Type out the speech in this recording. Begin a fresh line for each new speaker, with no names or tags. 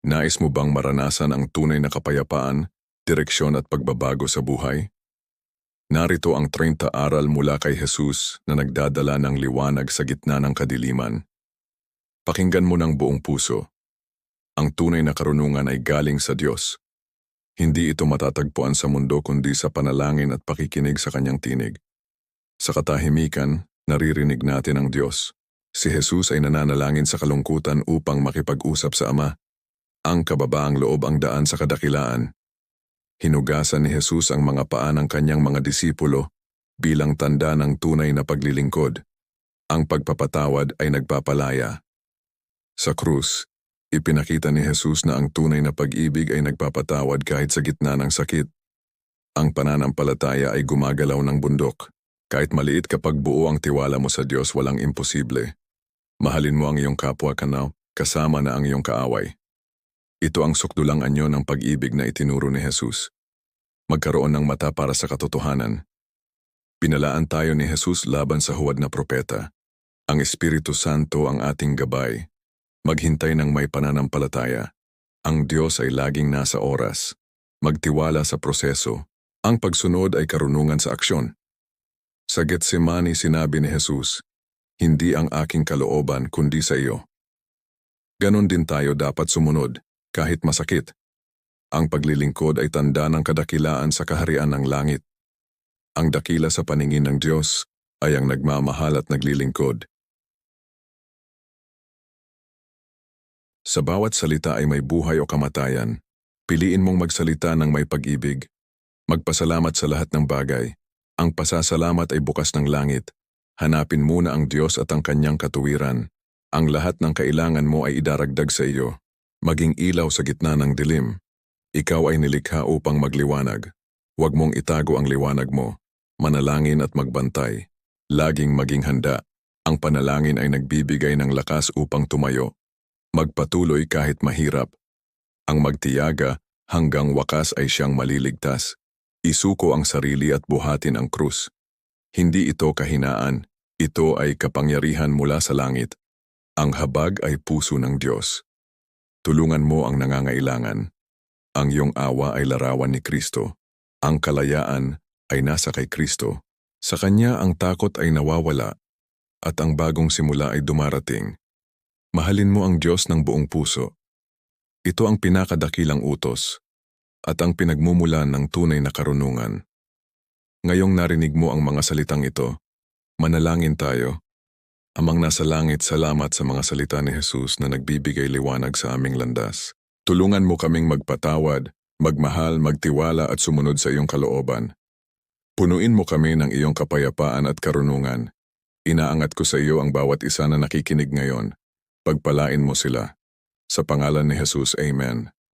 Nais mo bang maranasan ang tunay na kapayapaan, direksyon at pagbabago sa buhay? Narito ang 30 aral mula kay Jesus na nagdadala ng liwanag sa gitna ng kadiliman. Pakinggan mo ng buong puso. Ang tunay na karunungan ay galing sa Diyos. Hindi ito matatagpuan sa mundo kundi sa panalangin at pakikinig sa kanyang tinig. Sa katahimikan, naririnig natin ang Diyos. Si Jesus ay nananalangin sa kalungkutan upang makipag-usap sa Ama. Ang kababaang loob ang daan sa kadakilaan. Hinugasan ni Jesus ang mga paa ng kanyang mga disipulo bilang tanda ng tunay na paglilingkod. Ang pagpapatawad ay nagpapalaya. Sa krus, ipinakita ni Jesus na ang tunay na pag-ibig ay nagpapatawad kahit sa gitna ng sakit. Ang pananampalataya ay gumagalaw ng bundok. Kahit maliit kapag buo ang tiwala mo sa Diyos, walang imposible. Mahalin mo ang iyong kapwa kanaw, kasama na ang iyong kaaway. Ito ang sukdulang anyo ng pag-ibig na itinuro ni Jesus. Magkaroon ng mata para sa katotohanan. Pinalaan tayo ni Jesus laban sa huwad na propeta. Ang Espiritu Santo ang ating gabay. Maghintay ng may pananampalataya. Ang Diyos ay laging nasa oras. Magtiwala sa proseso. Ang pagsunod ay karunungan sa aksyon. Sa Getsemani sinabi ni Jesus, Hindi ang aking kalooban kundi sa iyo. Ganon din tayo dapat sumunod kahit masakit. Ang paglilingkod ay tanda ng kadakilaan sa kaharian ng langit. Ang dakila sa paningin ng Diyos ay ang nagmamahal at naglilingkod. Sa bawat salita ay may buhay o kamatayan. Piliin mong magsalita ng may pag-ibig. Magpasalamat sa lahat ng bagay. Ang pasasalamat ay bukas ng langit. Hanapin muna ang Diyos at ang kanyang katuwiran. Ang lahat ng kailangan mo ay idaragdag sa iyo maging ilaw sa gitna ng dilim. Ikaw ay nilikha upang magliwanag. Huwag mong itago ang liwanag mo. Manalangin at magbantay. Laging maging handa. Ang panalangin ay nagbibigay ng lakas upang tumayo. Magpatuloy kahit mahirap. Ang magtiyaga hanggang wakas ay siyang maliligtas. Isuko ang sarili at buhatin ang krus. Hindi ito kahinaan, ito ay kapangyarihan mula sa langit. Ang habag ay puso ng Diyos. Tulungan mo ang nangangailangan. Ang iyong awa ay larawan ni Kristo. Ang kalayaan ay nasa kay Kristo. Sa Kanya ang takot ay nawawala at ang bagong simula ay dumarating. Mahalin mo ang Diyos ng buong puso. Ito ang pinakadakilang utos at ang pinagmumulan ng tunay na karunungan. Ngayong narinig mo ang mga salitang ito, manalangin tayo Amang nasa langit, salamat sa mga salita ni Jesus na nagbibigay liwanag sa aming landas. Tulungan mo kaming magpatawad, magmahal, magtiwala at sumunod sa iyong kalooban. Punuin mo kami ng iyong kapayapaan at karunungan. Inaangat ko sa iyo ang bawat isa na nakikinig ngayon. Pagpalain mo sila. Sa pangalan ni Jesus, Amen.